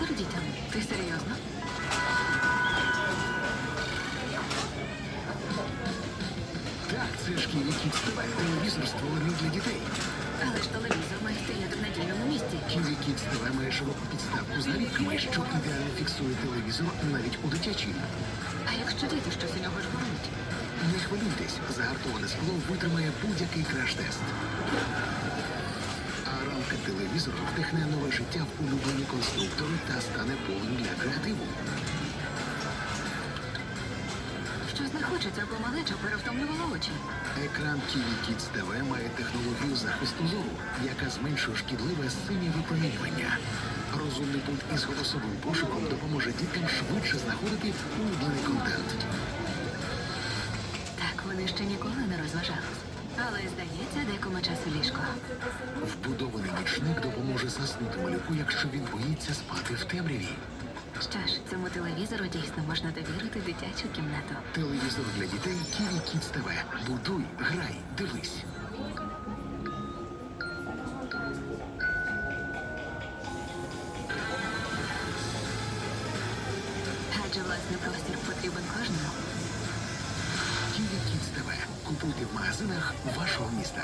сердіть. Ти серйозно? Так, це шкільний кіт Тв. Телевізор створений для дітей. Але ж телевізор має стояти в надійному місці. Кізі Кітс має широку підставку з наліпками, що ідеально фіксує телевізор навіть у дитячій. А якщо діти щось у нього жбурнуть? Не хвилюйтесь, загартоване скло витримає будь-який краш-тест. Вдихне нове життя в улюблені конструктори та стане полем для креативу. Щось не хочеться, бо малеча перевтомлювала очі. Екран Kiwi Kids TV має технологію захисту зору, яка зменшує шкідливе синє випромінювання. Розумний пульт із голосовим пошуком допоможе діткам швидше знаходити улюблений контент. Так вони ще ніколи не розважались. Але здається, декому часу ліжко. Вбудований нічник допоможе заснути малюку, якщо він боїться спати в темряві. Що ж, цьому телевізору дійсно можна довірити дитячу кімнату. Телевізор для дітей Kiwi Kids TV. Будуй, грай, дивись. Адже власний простір потрібен кожному. Kiwi Kids TV. Купуйте в магазинах вашого міста.